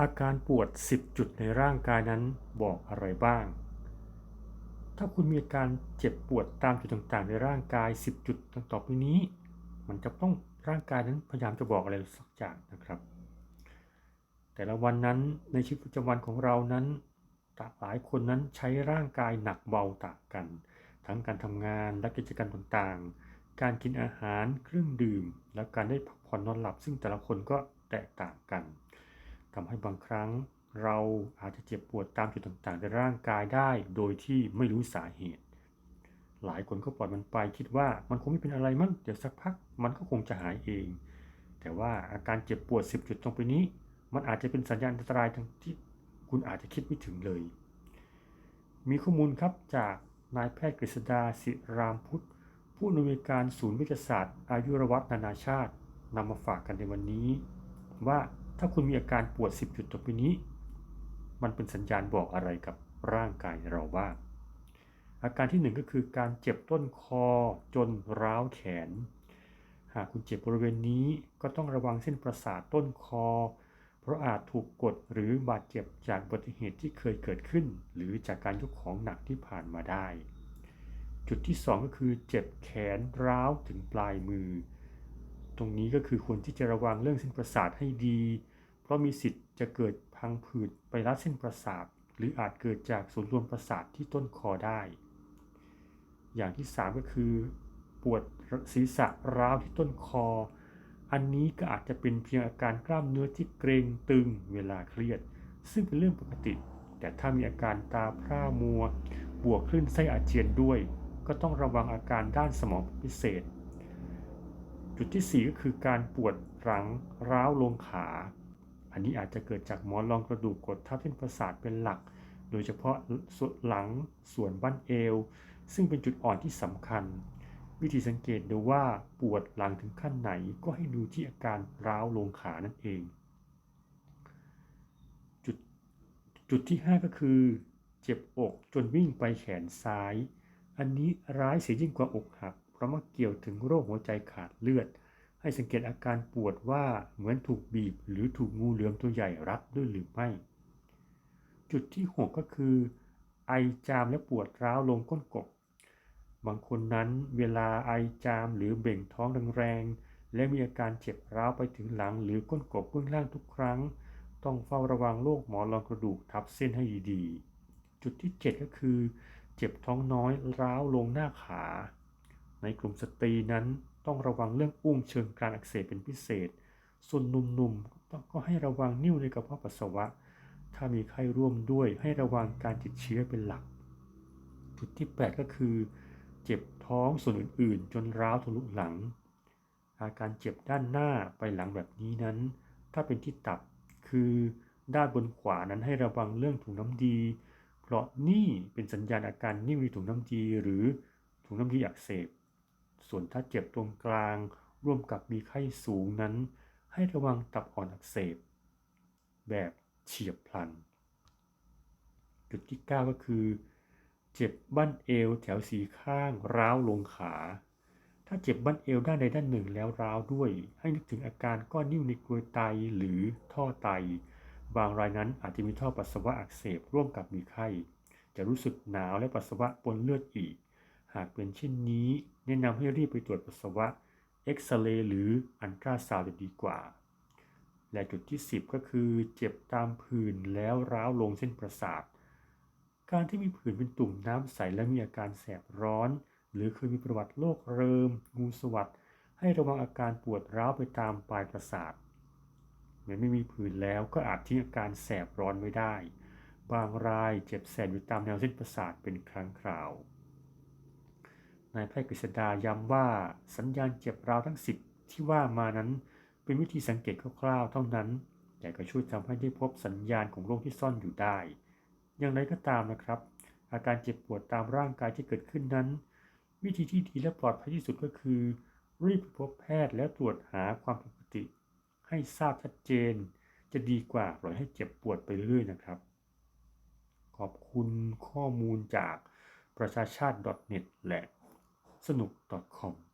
อาการปวด 10 จุดในร่างกายนั้นบอกอะไรบ้าง ถ้าคุณมีอาการเจ็บปวดตามจุดต่างๆ ในร่างกาย 10 จุดต่างต่อไปนี้ มันจะต้องร่างกายนั้นพยายามจะบอกอะไรสักอย่างนะครับ แต่ละวันนั้นในชีวิตประจำวันของเรานั้นหลายคนนั้นใช้ร่างกายหนักเบาต่างกัน ทั้งการทำงานและกิจกรรมต่างๆ การกินอาหารเครื่องดื่ม และการได้พักผ่อนนอนหลับ ซึ่งแต่ละคนก็แตกต่างกัน ทำให้บางครั้งเราอาจจะเจ็บปวดตามจุดต่างๆในร่างกายได้ โดยที่ไม่รู้สาเหตุ หลายคนก็ปล่อยมันไปคิดว่ามันคงไม่เป็นอะไรมั้งเดี๋ยวสักพักมันก็คงจะหายเอง แต่ว่าอาการเจ็บปวด 10 จุดตรงไปนี้ มันอาจจะเป็นสัญญาณอันตรายทั้งที่คุณอาจจะคิดไม่ถึงเลย มีข้อมูลครับจากนายแพทย์กฤษดาศิรามพุทธ ผู้อำนวยการศูนย์วิทยาศาสตร์ อายุรวัตนานาชาตินำมาฝากกันในวันนี้ ว่า ถ้าคุณมีอาการปวด 10 จุดต่อไปนี้ มันเป็นสัญญาณบอกอะไรกับร่างกายเราบ้าง อาการที่ 1 ก็คือการเจ็บต้นคอจนร้าวแขน หากคุณเจ็บบริเวณนี้ก็ต้องระวังเส้นประสาทต้นคอ เพราะอาจถูกกดหรือบาดเจ็บจากอุบัติเหตุที่เคยเกิดขึ้น หรือจากการยกของหนักที่ผ่านมาได้ จุดที่ 2 ก็คือเจ็บแขนร้าวถึงปลายมือ ตรงนี้ก็คือควรที่จะระวังเรื่องเส้นประสาทให้ดี เพราะมีสิทธิ์จะเกิดพังผืดไปรัดเส้นประสาท หรืออาจเกิดจากศูนรวมประสาทที่ต้นคอได้ อย่างที่ 3 ก็คือ ปวดศีรษะร้าวที่ต้นคอ อันนี้ก็อาจจะเป็นเพียงอาการกล้ามเนื้อที่เกร็งตึงเวลาเครียด ซึ่งเป็นเรื่องปกติ แต่ถ้ามีอาการตาพร่ามัว บวกขึ้นไส้อาเจียนด้วย ก็ต้องระวังอาการด้านสมองพิเศษ จุดที่ 4 ก็คือการปวดหลังร้าวลงขา อันนี้อาจจะเกิดจากหมอนรองกระดูกกดทับเส้นประสาทเป็นหลัก โดยเฉพาะส่วนหลังส่วนบั้นเอว ซึ่งเป็นจุดอ่อนที่สำคัญ วิธีสังเกตดูว่าปวดหลังถึงขั้นไหนก็ให้ดูที่อาการร้าวลงขานั่นเอง จุดจุดที่ 5 ก็คือ เจ็บอกจนวิ่งไปแขนซ้าย อันนี้ร้ายเสียยิ่งกว่าอกหัก ราะมักเกี่ยวถึงโรคหัวใจขาดเลือด ให้สังเกตอาการปวดว่าเหมือนถูกบีบ หรือถูกงูเหลือมตัวใหญ่รัดด้วยหรือไม่ จุดที่ 6 ก็คือ ไอจามและปวดร้าวลงก้นกบบางคนนั้นเวลาไอจามหรือเบ่งท้องแรงๆและมีอาการเจ็บร้าวไปถึงหลังหรือก้นกบเบื้องล่างทุกครั้ง ต้องเฝ้าระวังโรคหมอนรองกระดูกทับเส้นให้ดีๆ จุดที่ 7 ก็คือ เจ็บท้องน้อยร้าวลงหน้าขา ในกลุ่มสตรีนั้นต้องระวังเรื่องอุ้งเชิงการอักเสบเป็นพิเศษ ส่วนหนุ่มๆก็ให้ระวังนิ่วในกระเพาะปัสสาวะ ถ้ามีไข้ร่วมด้วยให้ระวังการติดเชื้อเป็นหลัก จุดที่ 8 ก็คือ เจ็บท้องส่วนอื่นๆ จนร้าวทะลุหลัง อาการเจ็บด้านหน้าไปหลังแบบนี้นั้น ถ้าเป็นที่ตับคือด้านบนขวานั้นให้ระวังเรื่องถุงน้ำดีเพราะนี่เป็นสัญญาณอาการนิ่วในถุงน้ำดีหรือถุงน้ำดีอักเสบ ส่วนถ้าเจ็บตรงกลาง ร่วมกับมีไข้สูงนั้น ให้ระวังตับอ่อนอักเสบ แบบเฉียบพลัน จุดที่ 9 ก็คือ เจ็บบั้นเอวแถวสีข้าง ร้าวลงขา ถ้าเจ็บบั้นเอวด้านใดด้านหนึ่งแล้วร้าวด้วย ให้นึกถึงอาการก้อนนิ่วในกลวยไตหรือท่อไต บางรายนั้นอาจจะมีท่อปัสสาวะอักเสบร่วมกับมีไข้ จะรู้สึกหนาวและปัสสาวะปนเลือดอีก หากเป็นเช่นนี้ แนะนำให้รีบไปตรวจปัสสาวะเอ็กซเรย์หรืออันตราซาวด์จะดีกว่า และจุดที่ 10 ก็คือเจ็บตามผื่นแล้วร้าวลงเส้นประสาท การที่มีผื่นเป็นตุ่มน้ำใสและมีอาการแสบร้อน หรือเคยมีประวัติโรคเริม งูสวัสดให้ระวังอาการปวดร้าวไปตามปลายประสาทเมื่อไม่มีผื่นแล้วก็อาจทิ้งอาการแสบร้อนไว้ได้ บางรายเจ็บแสบอยู่ตามแนวเส้นประสาทเป็นครั้งคราว นายแพทย์กฤษดาย้ำว่าสัญญาณเจ็บราวทั้งสิบที่ว่ามานั้นเป็นวิธีสังเกตคร่าวๆเท่านั้น แต่ก็ช่วยทำให้ได้พบสัญญาณของโรคที่ซ่อนอยู่ได้ อย่างไรก็ตามนะครับ อาการเจ็บปวดตามร่างกายที่เกิดขึ้นนั้น วิธีที่ดีและปลอดภัยที่สุดก็คือ รีบพบแพทย์แล้วตรวจหาความผิดปกติ ให้ทราบชัดเจน จะดีกว่าปล่อยให้เจ็บปวดไปเรื่อยนะครับ ขอบคุณข้อมูลจากประชาชาติ .net และ สนุก .com